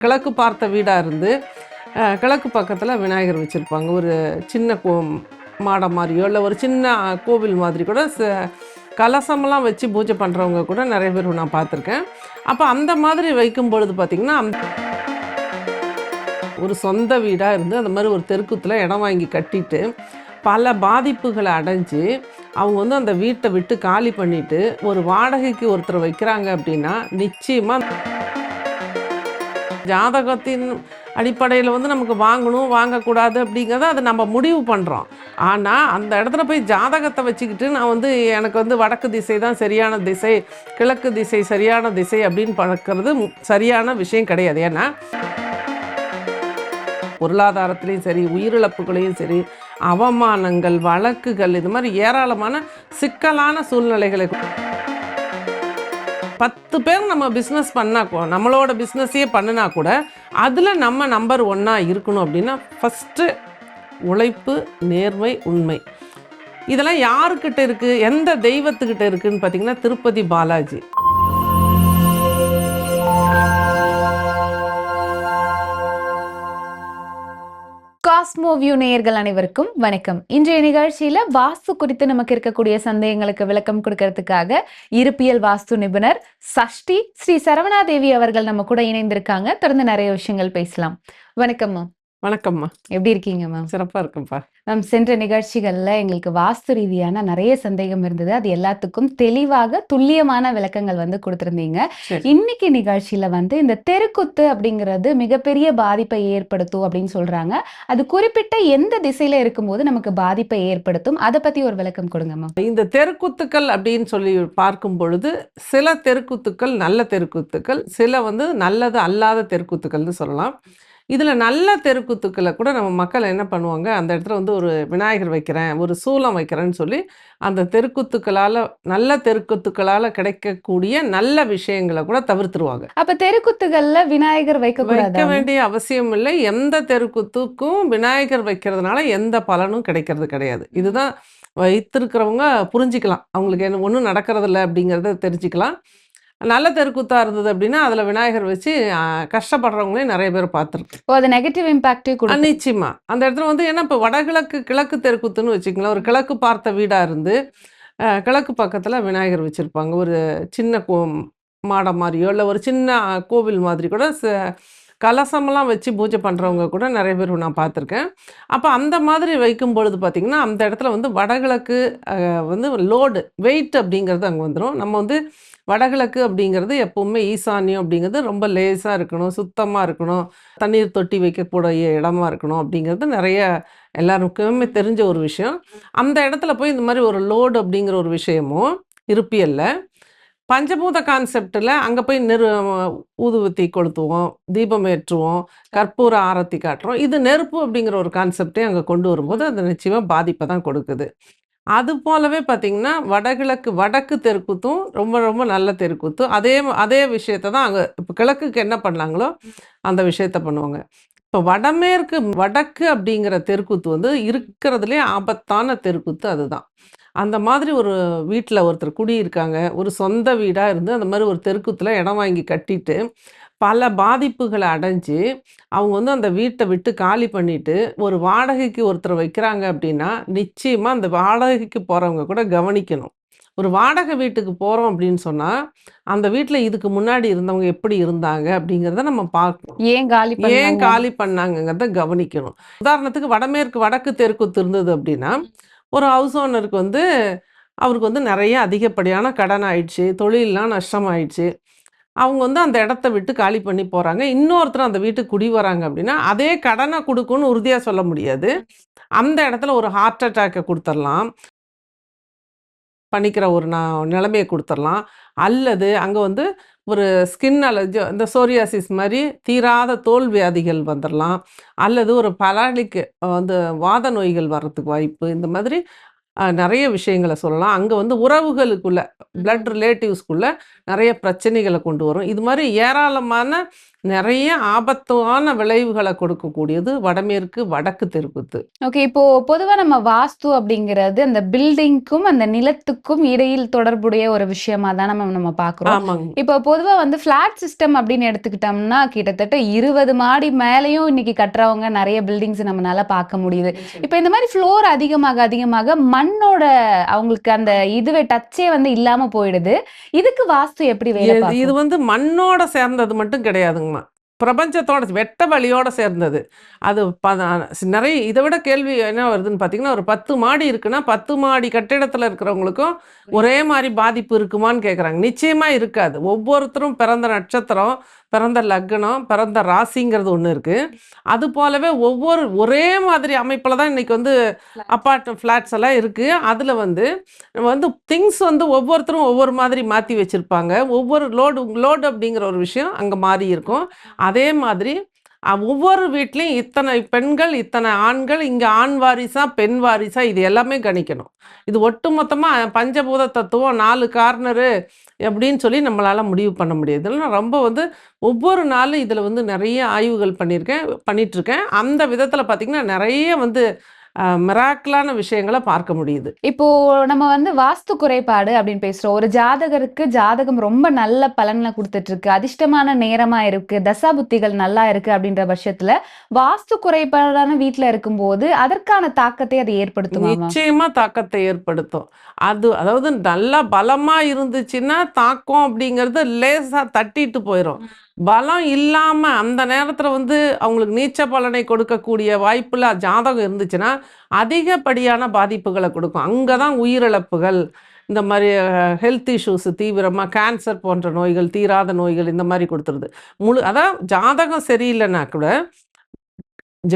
கிழக்கு பார்த்த வீடாக இருந்து கிழக்கு பக்கத்தில் விநாயகர் வச்சுருப்பாங்க. ஒரு சின்ன கோ மாடம் மாதிரியோ இல்லை ஒரு சின்ன கோவில் மாதிரி கூட ச- கலசமெல்லாம் வச்சு பூஜை பண்ணுறவங்க கூட நிறைய பேர் நான் பார்த்துருக்கேன். அப்போ அந்த மாதிரி வைக்கும் பொழுது பார்த்திங்கன்னா அந்த ஒரு சொந்த வீடாக இருந்து அந்த மாதிரி ஒரு தெருக்குத்தில் இடம் வாங்கி கட்டிட்டு பல பாதிப்புகளை அடைஞ்சு அவங்க வந்து அந்த வீட்டை விட்டு காலி பண்ணிவிட்டு ஒரு வாடகைக்கு ஒருத்தர் வைக்கிறாங்க அப்படின்னா நிச்சயமாக ஜாதகத்தின் அடிப்படையில் வந்து நமக்கு வாங்கணும் வாங்கக்கூடாது அப்படிங்கிறத அதை நம்ம முடிவு பண்ணுறோம் ஆனால் அந்த இடத்துல போய் ஜாதகத்தை வச்சுக்கிட்டு நான் வந்து எனக்கு வந்து வடக்கு திசை தான் சரியான திசை கிழக்கு திசை சரியான திசை அப்படின்னு பார்க்கறது சரியான விஷயம் கிடையாது. ஏன்னா பொருளாதாரத்துலேயும் சரி உயிரிழப்புகளையும் சரி அவமானங்கள் வழக்குகள் இது மாதிரி ஏராளமான சிக்கலான சூழ்நிலைகளை பத்து பேர் நம்ம பிஸ்னஸ் பண்ணால் நம்மளோட பிஸ்னஸையே பண்ணினா கூட அதில் நம்ம நம்பர் ஒன்னாக இருக்கணும் அப்படின்னா ஃபஸ்ட்டு உழைப்பு நேர்மை உண்மை. இதெல்லாம் யாருக்கிட்ட இருக்குது எந்த தெய்வத்துக்கிட்ட இருக்குதுன்னு பார்த்தீங்கன்னா திருப்பதி பாலாஜி. காஸ்மோ வியூ நேயர்கள் அனைவருக்கும் வணக்கம். இன்றைய நிகழ்ச்சியில வாஸ்து குறித்து நமக்கு இருக்கக்கூடிய சந்தேகங்களுக்கு விளக்கம் கொடுக்கறதுக்காக இருப்பியல் வாஸ்து நிபுணர் சஷ்டி ஸ்ரீ சரவணாதேவி அவர்கள் நம்ம கூட இணைந்திருக்காங்க. தொடர்ந்து நிறைய விஷயங்கள் பேசலாம். வணக்கம் மேம் வணக்கம்மா. எப்படி இருக்கீங்க மேம் சிறப்பாக இருக்கும்ப்பா. மேம் சென்ற நிகழ்ச்சிகள்ல எங்களுக்கு வாஸ்து ரீதியான நிறைய சந்தேகம் இருந்தது. அது எல்லாத்துக்கும் தெளிவாக துல்லியமான விளக்கங்கள் வந்து கொடுத்திருந்தீங்க. இன்னைக்கு நிகழ்ச்சியில வந்து இந்த தெருக்குத்து அப்படிங்கிறது மிகப்பெரிய பாதிப்பை ஏற்படுத்தும் அப்படின்னு சொல்றாங்க. அது குறிப்பிட்ட எந்த திசையில இருக்கும்போது நமக்கு பாதிப்பை ஏற்படுத்தும்? அதை பத்தி ஒரு விளக்கம் கொடுங்க மேம் இந்த தெருக்கூத்துக்கள் அப்படின்னு சொல்லி பார்க்கும் பொழுது சில தெருக்கூத்துக்கள் நல்ல தெருக்கூத்துக்கள் சில வந்து நல்லது அல்லாத தெருக்கூத்துக்கள்னு சொல்லலாம். இதில் நல்ல தெருக்கூத்துக்களை கூட நம்ம மக்கள் என்ன பண்ணுவாங்க? அந்த இடத்துல வந்து ஒரு விநாயகர் வைக்கிறேன் ஒரு சூலம் வைக்கிறேன்னு சொல்லி அந்த தெருக்கூத்துக்களால் நல்ல தெருக்கூத்துக்களால் கிடைக்கக்கூடிய நல்ல விஷயங்களை கூட தவிர்த்துருவாங்க. அப்ப தெருக்குத்துகள்ல விநாயகர் வைக்க வைக்க வேண்டிய அவசியம் இல்லை. எந்த தெருக்குத்துக்கும் விநாயகர் வைக்கிறதுனால எந்த பலனும் கிடைக்கிறது கிடையாது. இதுதான் வைத்திருக்கிறவங்க புரிஞ்சுக்கலாம். அவங்களுக்கு என்ன ஒன்றும் நடக்கிறதில்ல அப்படிங்கிறத தெரிஞ்சுக்கலாம். நல்ல தெருக்குத்தா இருந்தது அப்படின்னா அதில் விநாயகர் வச்சு ஆ, கஷ்டப்படுறவங்களே நிறைய பேர் பார்த்துருக்கேன் ஓ அது நெகட்டிவ் இம்பாக்டே கொடுக்கும். நிச்சயமா. அந்த இடத்துல வந்து ஏன்னா இப்போ வடகிழக்கு கிழக்கு தெருக்குத்துன்னு வச்சுக்கலாம் ஒரு கிழக்கு பார்த்த வீடாக இருந்து கிழக்கு பக்கத்தில் விநாயகர் வச்சுருப்பாங்க. ஒரு சின்ன கோ மாடம் மாதிரியோ இல்லை ஒரு சின்ன கோவில் மாதிரி கூட ச- கலசமெல்லாம் வச்சு பூஜை பண்ணுறவங்க கூட நிறைய பேர் நான் பார்த்துருக்கேன். அப்போ அந்த மாதிரி வைக்கும் பொழுது பார்த்திங்கன்னா அந்த இடத்துல வந்து வடகிழக்கு வந்து லோடு வெயிட் அப்படிங்கிறது அங்கே வந்துடும் நம்ம வந்து வடகிழக்கு அப்படிங்கிறது எப்பவுமே ஈசானியம் அப்படிங்கிறது ரொம்ப லேசாக இருக்கணும் சுத்தமாக இருக்கணும் தண்ணீர் தொட்டி வைக்கக்கூடிய இடமா இருக்கணும் அப்படிங்கிறது நிறைய எல்லாருக்குமே தெரிஞ்ச ஒரு விஷயம். அந்த இடத்துல போய் இந்த மாதிரி ஒரு லோடு அப்படிங்கிற ஒரு விஷயமும் இருப்பியல்ல. பஞ்சபூத கான்செப்டில் அங்கே போய் நெரு ஊதுவத்தி கொளுத்துவோம் தீபம் ஏற்றுவோம் கற்பூர ஆரத்தி காட்டுறோம். இது நெருப்பு அப்படிங்கிற ஒரு கான்செப்டே அங்கே கொண்டு வரும்போது அது நிச்சயமாக பாதிப்பை தான் கொடுக்குது. அது போலவே பார்த்திங்கன்னா வடகிழக்கு வடக்கு தெருக்கூத்தும் ரொம்ப ரொம்ப நல்ல தெருக்கூத்து. அதே அதே விஷயத்தை தான் அங்கே இப்போ கிழக்குக்கு என்ன பண்ணாங்களோ அந்த விஷயத்த பண்ணுவாங்க. இப்போ வடமேற்கு வடக்கு அப்படிங்கிற தெருக்கூத்து வந்து இருக்கிறதுலே ஆபத்தான தெருக்கூத்து அதுதான். அந்த மாதிரி ஒரு வீட்டில் ஒருத்தர் குடியிருக்காங்க ஒரு சொந்த வீடாக இருந்து அந்த மாதிரி ஒரு தெருக்கூத்தில் இடம் வாங்கி கட்டிட்டு பல பாதிப்புகளை அடைஞ்சு அவங்க வந்து அந்த வீட்டை விட்டு காலி பண்ணிட்டு ஒரு வாடகைக்கு ஒருத்தர் வைக்கிறாங்க அப்படின்னா நிச்சயமாக அந்த வாடகைக்கு போகிறவங்க கூட கவனிக்கணும். ஒரு வாடகை வீட்டுக்கு போகிறோம் அப்படின்னு சொன்னால் அந்த வீட்டில் இதுக்கு முன்னாடி இருந்தவங்க எப்படி இருந்தாங்க அப்படிங்கிறத நம்ம பார்க்கணும். ஏன் காலி ஏன் காலி பண்ணாங்கங்கிறத கவனிக்கணும். உதாரணத்துக்கு வடமேற்கு வடக்கு தெற்குத்து இருந்தது அப்படின்னா ஒரு ஹவுஸ் ஓனருக்கு வந்து அவருக்கு வந்து நிறைய அதிகப்படியான கடன் ஆயிடுச்சு தொழிலெலாம் நஷ்டமாயிடுச்சு. அவங்க வந்து அந்த இடத்த விட்டு காலி பண்ணி போகிறாங்க இன்னொருத்தர் அந்த வீட்டுக்கு குடி வராங்க அப்படின்னா அதே கடனை கொடுக்குன்னு உறுதியாக சொல்ல முடியாது. அந்த இடத்துல ஒரு ஹார்ட் அட்டாக்கை கொடுத்துடலாம் பண்ணிக்கிற ஒரு நான் நிலைமையை கொடுத்துடலாம் அல்லது அங்கே வந்து ஒரு ஸ்கின் அலர்ஜி இந்த சோரியாசிஸ் மாதிரி தீராத தோல் வியாதிகள் வந்துடலாம் அல்லது ஒரு பலாலிக்கு வந்து வாத நோய்கள் வர்றதுக்கு வாய்ப்பு இந்த மாதிரி நிறைய விஷயங்களை சொல்லலாம். அங்கே வந்து உறவுகளுக்குள்ள பிளட் ரிலேட்டிவ்ஸ்குள்ள நிறைய பிரச்சனைகளை கொண்டு வரும். இது மாதிரி ஏராளமான நிறைய ஆபத்தான விளைவுகளை கொடுக்கக்கூடியது வடமேற்கு வடக்கு தெருக்குத்து ஓகே இப்போ பொதுவா நம்ம வாஸ்து அப்படிங்கிறது அந்த பில்டிங்க்கும் அந்த நிலத்துக்கும் இடையில் தொடர்புடைய ஒரு விஷயமா தான் நம்ம நம்ம பார்க்குறோம். ஆமாங்க. இப்போ பொதுவா வந்து ஃபிளாட் சிஸ்டம் அப்படின்னு எடுத்துக்கிட்டோம்னா கிட்டத்தட்ட இருபது மாடி மேலேயும் இன்னைக்கு கட்டுறவங்க நிறைய பில்டிங்ஸ் நம்மளால பார்க்க முடியுது. இப்போ இந்த மாதிரி ஃப்ளோர் அதிகமாக அதிகமாக மண்ணோட அவங்களுக்கு அந்த இதுவே டச்சே வந்து இல்லாம போயிடுது. இதுக்கு வாஸ்து எப்படி இது- வந்து மண்ணோட சேர்ந்தது மட்டும் கிடையாதுங்கம்மா பிரபஞ்சத்தோட வெட்ட வழியோட சேர்ந்தது. அது ப- நிறைய இதை விட கேள்வி என்ன வருதுன்னு பார்த்தீங்கன்னா ஒரு பத்து மாடி இருக்குன்னா பத்து மாடி கட்டிடத்தில் இருக்கிறவங்களுக்கும் ஒரே மாதிரி பாதிப்பு இருக்குமான்னு கேட்குறாங்க நிச்சயமாக இருக்காது. ஒவ்வொருத்தரும் பிறந்த நட்சத்திரம் பிறந்த லக்னம் பிறந்த ராசிங்கிறது ஒன்று இருக்குது அது போலவே ஒவ்வொரு ஒரே மாதிரி அமைப்பில் தான் இன்றைக்கி வந்து அப்பார்ட் ஃப்ளாட்ஸ் எல்லாம் இருக்குது அதில் வந்து நம்ம வந்து திங்ஸ் வந்து ஒவ்வொருத்தரும் ஒவ்வொரு மாதிரி மாற்றி வச்சுருப்பாங்க. ஒவ்வொரு லோடு லோடு அப்படிங்கிற ஒரு விஷயம் அங்கே மாறி இருக்கும். அதே மாதிரி ஒவ்வொரு வீட்லேயும் இத்தனை பெண்கள் இத்தனை ஆண்கள் இங்கே ஆண் வாரிசா பெண் வாரிசா இது எல்லாமே கணிக்கணும். இது ஒட்டுமொத்தமாக பஞ்சபூத தத்துவம் நாலு கார்னரு அப்படின்னு சொல்லி நம்மளால் முடிவு பண்ண முடியாது. நான் ரொம்ப வந்து ஒவ்வொரு நாளும் இதில் வந்து நிறைய ஆய்வுகள் பண்ணியிருக்கேன் பண்ணிகிட்ருக்கேன் அந்த விதத்தில் பார்த்திங்கன்னா நிறைய வந்து மிராக்கலான விஷயங்களை பார்க்க முடியுது. இப்போ நம்ம வந்து வாஸ்து குறைபாடு அப்படின்னு பேசுறோம். ஒரு ஜாதகருக்கு ஜாதகம் ரொம்ப நல்ல பலன்களை கொடுத்துட்டு இருக்கு அதிர்ஷ்டமான நேரமா இருக்கு தசா புத்திகள் நல்லா இருக்கு அப்படின்ற பட்சத்துல வாஸ்து குறைபாடான வீட்டுல இருக்கும்போது அதற்கான தாக்கத்தை அது ஏற்படுத்துமா நிச்சயமா தாக்கத்தை ஏற்படுத்தும். அது அதாவது நல்லா பலமா இருந்துச்சுன்னா தாக்கம் அப்படிங்கிறது லேசா தட்டிட்டு போயிடும் பலம் இல்லாமல் அந்த நேரத்தில் வந்து அவங்களுக்கு நீச்ச பலனை கொடுக்கக்கூடிய வாய்ப்பில் ஜாதகம் இருந்துச்சுன்னா அதிகப்படியான பாதிப்புகளை கொடுக்கும். அங்கே தான் உயிரிழப்புகள் இந்த மாதிரி ஹெல்த் இஷ்யூஸ் தீவிரமாக கேன்சர் போன்ற நோய்கள் தீராத நோய்கள் இந்த மாதிரி கொடுத்துருது. முழு அதான் ஜாதகம் சரியில்லைன்னா கூட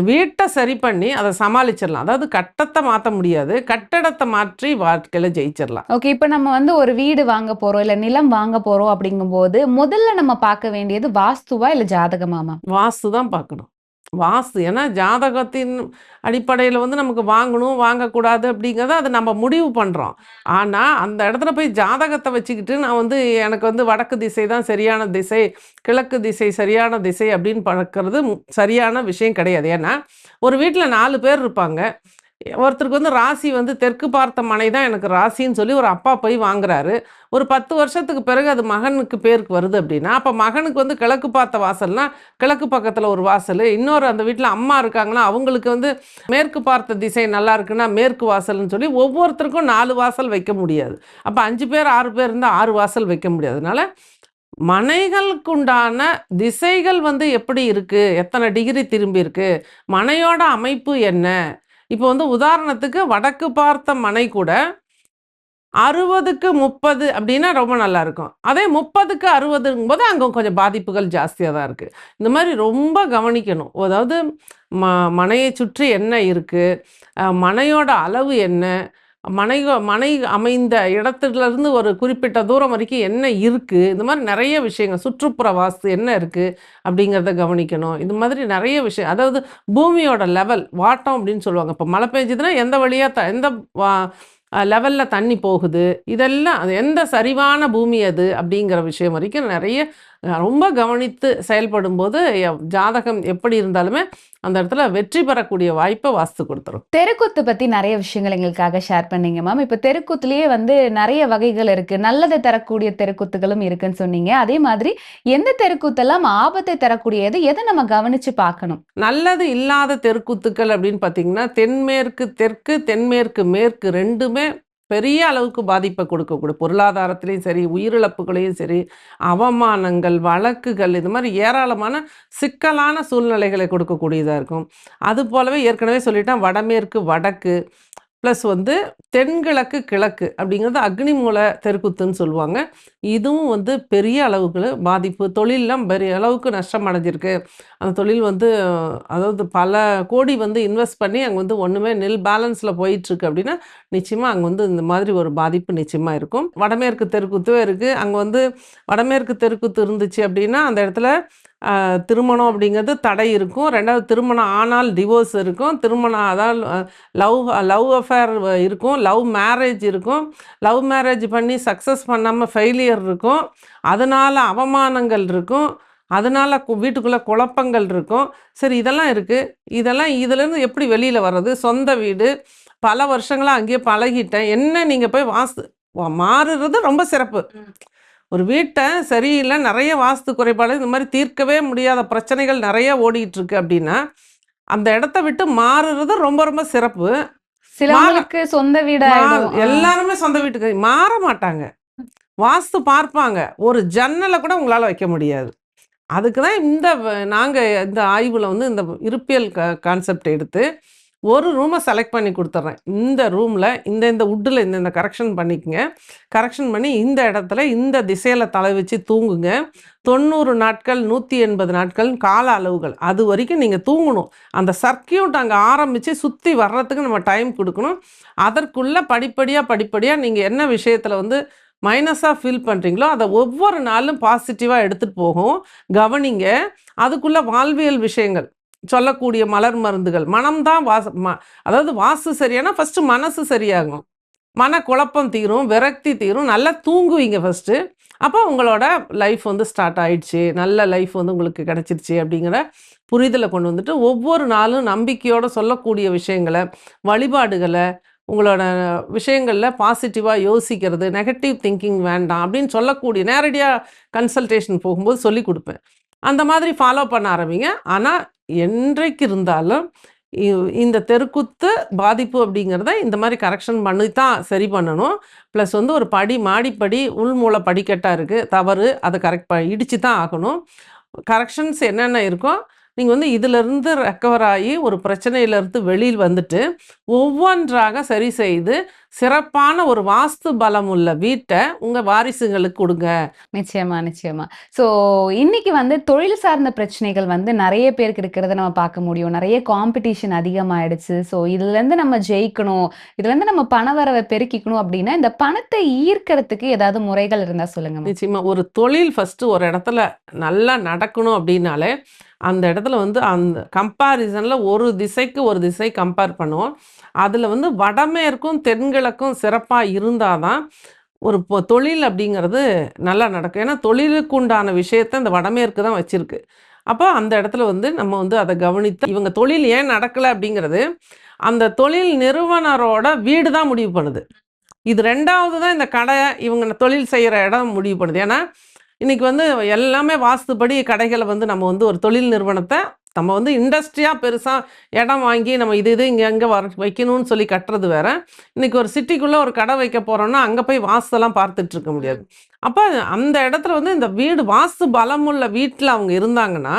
வீட்டை சரி பண்ணி அதை சமாளிச்சிடலாம். அதாவது கட்டத்தை மாற்ற முடியாது. கட்டடத்தை மாற்றி வாழ்க்கையில் ஜெயிச்சிடலாம். ஓகே இப்போ நம்ம வந்து ஒரு வீடு வாங்க போறோம் இல்ல நிலம் வாங்க போறோம் அப்படிங்கும்போது முதல்ல நம்ம பார்க்க வேண்டியது வாஸ்துவா இல்ல ஜாதகமாமா வாஸ்து தான் பார்க்கணும். வாஸ்து ஏன்னா ஜாதகத்தின் அடிப்படையில் வந்து நமக்கு வாங்கணும் வாங்கக்கூடாது அப்படிங்கிறத அதை நம்ம முடிவு பண்ணுறோம் ஆனால் அந்த இடத்துல போய் ஜாதகத்தை வச்சுக்கிட்டு நான் வந்து எனக்கு வந்து வடக்கு திசை தான் சரியான திசை கிழக்கு திசை சரியான திசை அப்படின்னு பார்க்கறது மு- சரியான விஷயம் கிடையாது. ஏன்னா ஒரு வீட்டில் நாலு பேர் இருப்பாங்க. ஒருத்தருக்கு வந்து ராசி வந்து தெற்கு பார்த்த மனை தான் எனக்கு ராசின்னு சொல்லி ஒரு அப்பா போய் வாங்குறாரு. ஒரு பத்து வருஷத்துக்கு பிறகு அது மகனுக்கு பேருக்கு வருது அப்படின்னா அப்போ மகனுக்கு வந்து கிழக்கு பார்த்த வாசல்னா கிழக்கு பக்கத்தில் ஒரு வாசல். இன்னொரு அந்த வீட்டில் அம்மா இருக்காங்கன்னா அவங்களுக்கு வந்து மேற்கு பார்த்த திசை நல்லா இருக்குன்னா மேற்கு வாசல்னு சொல்லி ஒவ்வொருத்தருக்கும் நாலு வாசல் வைக்க முடியாது. அப்போ அஞ்சு பேர் ஆறு பேர் இருந்தால் ஆறு வாசல் வைக்க முடியாது. அதனால மனைகளுக்குண்டான திசைகள் வந்து எப்படி இருக்குது எத்தனை டிகிரி திரும்பி இருக்கு? மனையோட அமைப்பு என்ன? இப்போ வந்து உதாரணத்துக்கு வடக்கு பார்த்த மனை கூட அறுபதுக்கு முப்பது அப்படின்னா ரொம்ப நல்லா இருக்கும். அதே முப்பதுக்கு அறுபதுங்கும் போது அங்கே கொஞ்சம் பாதிப்புகள் ஜாஸ்தியாக தான் இருக்குது இந்த மாதிரி ரொம்ப கவனிக்கணும். அதாவது ம மனையை சுற்றி என்ன இருக்குது மனையோட அளவு என்ன? மனை மனை அமைந்த இடத்துலேருந்து ஒரு குறிப்பிட்ட தூரம் வரைக்கும் என்ன இருக்குது இந்த மாதிரி நிறைய விஷயங்கள் சுற்றுப்புற வாஸ்து என்ன இருக்குது அப்படிங்கிறத கவனிக்கணும். இது மாதிரி நிறைய விஷயம் அதாவது பூமியோட லெவல் வாட்டம் அப்படின்னு சொல்லுவாங்க. இப்போ மழை பெஞ்சதுன்னா எந்த வழியாக த எந்த வா லெவலில் தண்ணி போகுது? இதெல்லாம் அது எந்த சரிவான பூமி அது அப்படிங்கிற விஷயம் வரைக்கும் நிறைய ரொம்ப கவனித்து செயல்படும்போது எ- ஜாதகம் எப்படி இருந்தாலுமே அந்த இடத்துல வெற்றி பெறக்கூடிய வாய்ப்பை வாஸ்து கொடுத்துரும். தெருக்கூத்து பத்தி நிறைய விஷயங்கள் எங்களுக்காக ஷேர் பண்ணீங்க மேம் இப்போ தெருக்கூத்துலயே வந்து நிறைய வகைகள் இருக்கு. நல்லதை தரக்கூடிய தெருக்கூத்துகளும் இருக்குன்னு சொன்னீங்க. அதே மாதிரி எந்த தெருக்கூத்தெல்லாம் ஆபத்தை தரக்கூடியது? எதை நம்ம கவனிச்சு பார்க்கணும்? நல்லது இல்லாத தெருக்கூத்துக்கள் அப்படின்னு பார்த்தீங்கன்னா தென்மேற்கு தெற்கு தென்மேற்கு மேற்கு ரெண்டுமே பெரிய அளவுக்கு பாதிப்பை கொடுக்கக்கூடிய பொருளாதாரத்திலையும் சரி உயிரிழப்புகளையும் சரி அவமானங்கள் வழக்குகள் இது மாதிரி ஏராளமான சிக்கலான சூழ்நிலைகளை கொடுக்கக்கூடியதாக இருக்கும். அது போலவே ஏற்கனவே சொல்லிட்டேன் வடமேற்கு வடக்கு ப்ளஸ் வந்து தென்கிழக்கு கிழக்கு அப்படிங்கிறது அக்னி மூல தெருக்குத்துன்னு சொல்லுவாங்க. இதுவும் வந்து பெரிய அளவுக்கு பாதிப்பு. தொழிலெலாம் பெரிய அளவுக்கு நஷ்டம் அடைஞ்சிருக்கு அந்த தொழில் வந்து அதாவது பல கோடி வந்து இன்வெஸ்ட் பண்ணி அங்கே வந்து ஒன்றுமே நெல் பேலன்ஸில் போயிட்டுருக்கு அப்படின்னா நிச்சயமாக அங்கே வந்து இந்த மாதிரி ஒரு பாதிப்பு நிச்சயமாக இருக்கும். வடமேற்கு தெருக்குத்தும் இருக்குது அங்கே வந்து வடமேற்கு தெருக்குத்து இருந்துச்சு அப்படின்னா அந்த இடத்துல திருமணம் அப்படிங்கிறது தடை இருக்கும். ரெண்டாவது திருமணம் ஆனால் டிவோர்ஸ் இருக்கும். திருமணம் அதாவது லவ் லவ் அஃபேர் இருக்கும். லவ் மேரேஜ் இருக்கும். லவ் மேரேஜ் பண்ணி சக்ஸஸ் பண்ணாமல் ஃபெயிலியர் இருக்கும். அதனால் அவமானங்கள் இருக்கும். அதனால வீட்டுக்குள்ளே குழப்பங்கள் இருக்கும். சரி இதெல்லாம் இருக்குது இதெல்லாம் இதுலேருந்து எப்படி வெளியில் வர்றது? சொந்த வீடு. பல வருஷங்களாக அங்கேயே பழகிட்டேன். என்ன நீங்கள் போய் வாசு மாறுறது ரொம்ப சிறப்பு. ஒரு வீட்டை சரியில்லை நிறைய வாஸ்து குறைபாடு இந்த மாதிரி தீர்க்கவே முடியாத பிரச்சனைகள் நிறைய ஓடிட்டு இருக்கு அப்படின்னா அந்த இடத்த விட்டு மாறுறது ரொம்ப ரொம்ப சிறப்பு. சிலவங்களுக்கு சொந்த வீடாயிடும் எல்லாருமே சொந்த வீட்டுக்கு மாற மாட்டாங்க. வாஸ்து பார்ப்பாங்க. ஒரு ஜன்னலை கூட உங்களால் வைக்க முடியாது. அதுக்கு தான் இந்த நாங்கள் இந்த ஆய்வில் வந்து இந்த இருப்பியல் கான்செப்ட் எடுத்து ஒரு ரூமை செலக்ட் பண்ணி கொடுத்துட்றேன் இந்த ரூமில் இந்த இந்த உட்டில் இந்த இந்த கரெக்ஷன் பண்ணிக்கங்க. கரெக்ஷன் பண்ணி இந்த இடத்துல இந்த திசையில் தலை வச்சு தூங்குங்க. தொண்ணூறு நாட்கள் நூற்றி எண்பது நாட்கள் கால அளவுகள். அது வரைக்கும் நீங்கள் தூங்கணும். அந்த சர்க்கியூட் அங்கே ஆரம்பித்து சுற்றி வர்றதுக்கு நம்ம டைம் கொடுக்கணும். அதற்குள்ளே படிப்படியாக படிப்படியாக நீங்கள் என்ன விஷயத்தில் வந்து மைனஸாக ஃபீல் பண்ணுறீங்களோ அதை ஒவ்வொரு நாளும் பாசிட்டிவாக எடுத்துகிட்டு போகும். கவனிங்க. அதுக்குள்ளே வாழ்வியல் விஷயங்கள். சொல்லக்கூடிய மலர் மருந்துகள். மனம்தான் வாச ம அதாவது வாசு சரியானா ஃபஸ்ட்டு மனசு சரியாகும். மன குழப்பம் தீரும் விரக்தி தீரும் நல்லா தூங்குவீங்க ஃபஸ்ட்டு அப்போ உங்களோட லைஃப் வந்து ஸ்டார்ட் ஆயிடுச்சு. நல்ல லைஃப் வந்து உங்களுக்கு கிடச்சிருச்சு அப்படிங்கிற புரிதலை கொண்டு வந்துட்டு ஒவ்வொரு நாளும் நம்பிக்கையோடு சொல்லக்கூடிய விஷயங்களை வழிபாடுகளை உங்களோட விஷயங்களில் பாசிட்டிவாக யோசிக்கிறது நெகட்டிவ் திங்கிங் வேண்டாம் அப்படின்னு சொல்லக்கூடிய நேரடியாக கன்சல்டேஷன் போகும்போது சொல்லி கொடுப்பேன். அந்த மாதிரி ஃபாலோ பண்ண ஆரம்பிங்க. ஆனால் என்றைக்கு இருந்தாலும் இ- இந்த தெருக்குத்து பாதிப்பு அப்படிங்கிறத இந்த மாதிரி கரெக்ஷன் பண்ணி தான் சரி பண்ணணும். ப்ளஸ் வந்து ஒரு படி மாடிப்படி உள்மூல படிக்கட்டாக இருக்குது தவறு அதை கரெக்ட் ப இடித்து தான் ஆகணும். கரெக்ஷன்ஸ் என்னென்ன இருக்கோ நீங்கள் வந்து இதிலிருந்து ரெக்கவர் ஆகி ஒரு பிரச்சனையிலேருந்து வெளியில் வந்துட்டு ஒவ்வொன்றாக சரி செய்து சிறப்பான ஒரு வாஸ்து பலம் உள்ள வீட்டை உங்கள் வாரிசுங்களுக்கு கொடுங்க. நிச்சயமா நிச்சயமா. சோ இன்னைக்கு வந்து தொழில் சார்ந்த பிரச்சனைகள் வந்து நிறைய பேருக்கு இருக்கிறத நம்ம பார்க்க முடியும். நிறைய காம்படிஷன் அதிகமாயிடுச்சு. சோ இதுல இருந்து நம்ம ஜெயிக்கணும். இதுல இருந்து நம்ம பண வரவை பெருக்கிக்கணும் அப்படின்னா இந்த பணத்தை ஈர்க்கறதுக்கு ஏதாவது முறைகள் இருந்தா சொல்லுங்க நிச்சயமா ஒரு தொழில் ஃபஸ்ட்டு ஒரு இடத்துல நல்லா நடக்கணும் அப்படின்னாலே அந்த இடத்துல வந்து அந்த கம்பேரிசனில் ஒரு திசைக்கு ஒரு திசை கம்பேர் பண்ணுவோம். அதில் வந்து வடமேற்கும் தென்கிழக்கும் சிறப்பாக இருந்தால் தான் ஒரு பொ- தொழில் அப்படிங்கிறது நல்லா நடக்கும். ஏன்னா தொழிலுக்கு உண்டான விஷயத்தை இந்த வடமேற்கு தான் வச்சுருக்கு. அப்போ அந்த இடத்துல வந்து நம்ம வந்து அதை கவனித்து இவங்க தொழில் ஏன் நடக்கலை அப்படிங்கிறது அந்த தொழில் நிறுவனரோட வீடு தான் முடிவு பண்ணுது. இது ரெண்டாவது தான் இந்த கடை இவங்க தொழில் செய்கிற இடம் முடிவு பண்ணுது. ஏன்னா இன்றைக்கி வந்து எல்லாமே வாஸ்துபடி கடைகளை வந்து நம்ம வந்து ஒரு தொழில் நிறுவனத்தை நம்ம வந்து இண்டஸ்ட்ரியாக பெருசாக இடம் வாங்கி நம்ம இது இது இங்கே அங்கே வர வைக்கணும்னு சொல்லி கட்டுறது வேற. இன்னைக்கு ஒரு சிட்டிக்குள்ளே ஒரு கடை வைக்க போகிறோம்னா அங்கே போய் வாஸ்தெல்லாம் பார்த்துட்டு இருக்க முடியாது. அப்போ அந்த இடத்துல வந்து இந்த வீடு வாஸ்து பலமுள்ள வீட்டில் அவங்க இருந்தாங்கன்னா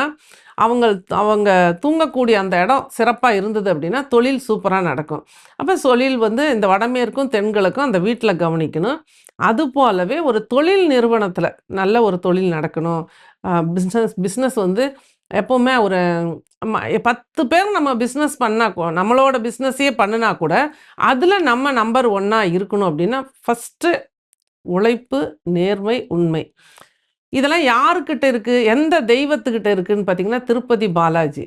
அவங்க அவங்க தூங்கக்கூடிய அந்த இடம் சிறப்பாக இருந்தது அப்படின்னா தொழில் சூப்பராக நடக்கும். அப்போ தொழில் வந்து இந்த வடமேற்கும் தென்களுக்கும் அந்த வீட்டில் கவனிக்கணும். அது போலவே ஒரு தொழில் நிறுவனத்தில் நல்ல ஒரு தொழில் நடக்கணும். பிஸ்னஸ் பிஸ்னஸ் வந்து எப்போவுமே ஒரு பத்து பேர் நம்ம பிஸ்னஸ் பண்ணால் கூட நம்மளோட பிஸ்னஸையே பண்ணினா கூட அதில் நம்ம நம்பர் ஒன்னாக இருக்கணும் அப்படின்னா ஃபஸ்ட்டு உழைப்பு நேர்மை உண்மை. இதெல்லாம் யாருக்கிட்ட இருக்குது எந்த தெய்வத்துக்கிட்ட இருக்குதுன்னு பார்த்தீங்கன்னா திருப்பதி பாலாஜி.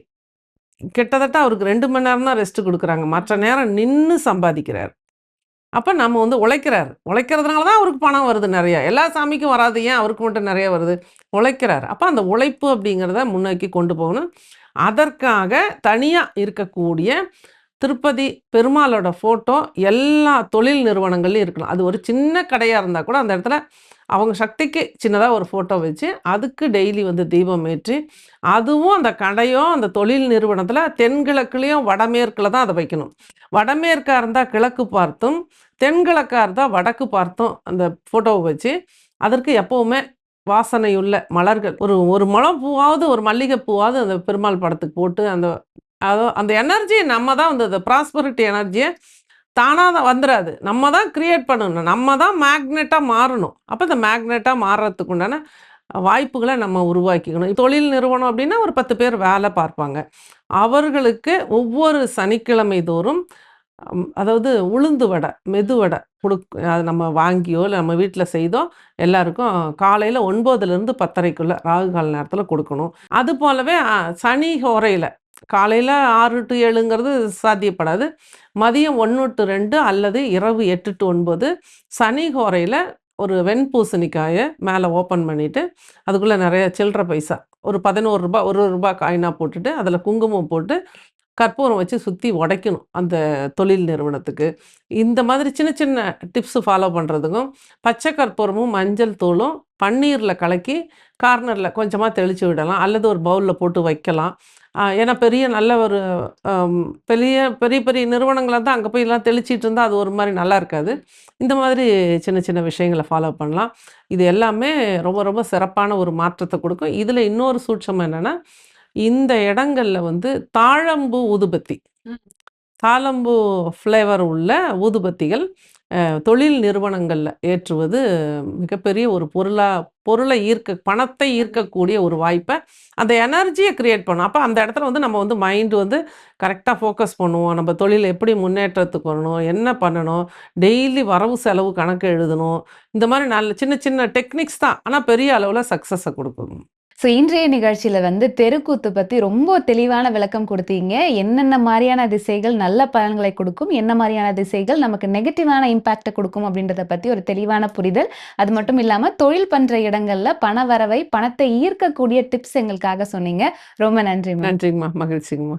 கிட்டத்தட்ட அவருக்கு ரெண்டு மணி நேரம் தான் ரெஸ்ட்டு கொடுக்குறாங்க. மற்ற நேரம் நின்று சம்பாதிக்கிறார். அப்போ நம்ம வந்து உழைக்கிறார். உழைக்கிறதுனால தான் அவருக்கு பணம் வருது நிறையா. எல்லா சாமிக்கும் வராது. ஏன் அவருக்கு மட்டும் நிறைய வருது? உழைக்கிறார். அப்போ அந்த உழைப்பு அப்படிங்கிறத முன்னோக்கி கொண்டு போகணும். அதற்காக தனியாக இருக்கக்கூடிய திருப்பதி பெருமாளோட ஃபோட்டோ எல்லா தொழில் நிறுவனங்கள்லையும் இருக்கலாம். அது ஒரு சின்ன கடையாக இருந்தால் கூட அந்த இடத்துல அவங்க சக்திக்கு சின்னதாக ஒரு ஃபோட்டோ வச்சு அதுக்கு டெய்லி வந்து தீபம் ஏற்றி அதுவும் அந்த கடையோ அந்த தொழில் நிறுவனத்தில் தென்கிழக்குலேயும் வடமேற்கில் தான் அதை வைக்கணும். வடமேற்காக இருந்தால் கிழக்கு பார்த்தும் தென்கிழக்காக இருந்தால் வடக்கு பார்த்தும் அந்த ஃபோட்டோவை வச்சு அதற்கு எப்போவுமே வாசனையுள்ள மலர்கள். ஒரு ஒரு முளம் பூவாவது ஒரு மல்லிகை பூவாவது அந்த பெருமாள் படத்துக்கு போட்டு அந்த அதோ அந்த எனர்ஜி நம்ம தான் வந்து அந்த ப்ராஸ்பரிட்டி எனர்ஜியை தானாக தான் வந்துடாது நம்ம தான் க்ரியேட் பண்ணணும். நம்ம தான் மேக்னெட்டாக மாறணும். அப்போ இந்த மேக்னெட்டாக மாறுறதுக்கு உண்டான வாய்ப்புகளை நம்ம உருவாக்கிக்கணும். தொழில் நிறுவனம் அப்படின்னா ஒரு பத்து பேர் வேலை பார்ப்பாங்க. அவர்களுக்கு ஒவ்வொரு சனிக்கிழமை தோறும் அதாவது உளுந்து வடை மெது வடை அது நம்ம வாங்கியோ இல்லை நம்ம வீட்டில் செய்தோ எல்லாருக்கும் காலையில் ஒன்பதுலேருந்து பத்தரைக்குள்ளே ராகு கால நேரத்தில் கொடுக்கணும். அது போலவே சனி ஹோரையில் காலையில் ஆறு டு ஏழுங்கிறது சாத்தியப்படாது. மதியம் ஒன்று டு ரெண்டு அல்லது இரவு எட்டு டு ஒன்பது சனி ஹோரையில் ஒரு வெண்பூசணிக்காயை மேலே ஓப்பன் பண்ணிவிட்டு அதுக்குள்ளே நிறைய சில்லற பைசா ஒரு பதினோரு ரூபாய் ஒரு ரூபாய் காயினாக போட்டுட்டு அதில் குங்குமம் போட்டு கற்பூரம் வச்சு சுற்றி உடைக்கணும் அந்த தொழில் நிறுவனத்துக்கு. இந்த மாதிரி சின்ன சின்ன டிப்ஸு ஃபாலோ பண்ணுறதுக்கும் பச்சை கற்பூரமும் மஞ்சள் தூளும் பன்னீரில் கலக்கி கார்னரில் கொஞ்சமாக தெளித்து விடலாம். அல்லது ஒரு பவுலில் போட்டு வைக்கலாம். ஏன்னா பெரிய நல்ல ஒரு பெரிய பெரிய பெரிய நிறுவனங்களாக தான் அங்கே போய் எல்லாம் தெளிச்சிட்டு இருந்தால் அது ஒரு மாதிரி நல்லா இருக்காது. இந்த மாதிரி சின்ன சின்ன விஷயங்களை ஃபாலோ பண்ணலாம். இது எல்லாமே ரொம்ப ரொம்ப சிறப்பான ஒரு மாற்றத்தை கொடுக்கும். இதில் இன்னொரு சூட்சம் என்னென்னா இந்த இடங்கள்ல வந்து தாழம்பூ ஊதுபத்தி. ம். தாழம்பூ ஃப்ளேவர் உள்ள ஊதுபத்திகள் தொழில் நிறுவனங்களில் ஏற்றுவது மிகப்பெரிய ஒரு பொருளாக பொருளை ஈர்க்க பணத்தை ஈர்க்கக்கூடிய ஒரு வாய்ப்பை அந்த எனர்ஜியை கிரியேட் பண்ணும். அப்போ அந்த இடத்துல வந்து நம்ம வந்து மைண்டு வந்து கரெக்டாக ஃபோக்கஸ் பண்ணுவோம். நம்ம தொழில் எப்படி முன்னேற்றத்துக்கு வரணும் என்ன பண்ணணும் டெய்லி வரவு செலவு கணக்கு எழுதணும். இந்த மாதிரி நல்ல சின்ன சின்ன டெக்னிக்ஸ் தான். ஆனால் பெரிய அளவில் சக்ஸஸை கொடுக்கும். ஸோ இன்றைய நிகழ்ச்சியில வந்து தெருக்கூத்து பத்தி ரொம்ப தெளிவான விளக்கம் கொடுத்தீங்க. என்னென்ன மாதிரியான திசைகள் நல்ல பலன்களை கொடுக்கும் என்ன மாதிரியான திசைகள் நமக்கு நெகட்டிவான இம்பேக்டை கொடுக்கும் அப்படின்றத பத்தி ஒரு தெளிவான புரிதல். அது மட்டும் இல்லாம தொழில் பண்ற இடங்கள்ல பண வரவை பணத்தை ஈர்க்கக்கூடிய டிப்ஸ் எங்களுக்காக சொன்னீங்க. ரொம்ப நன்றி நன்றிங்கம்மா மகிழ்ச்சிங்கம்மா.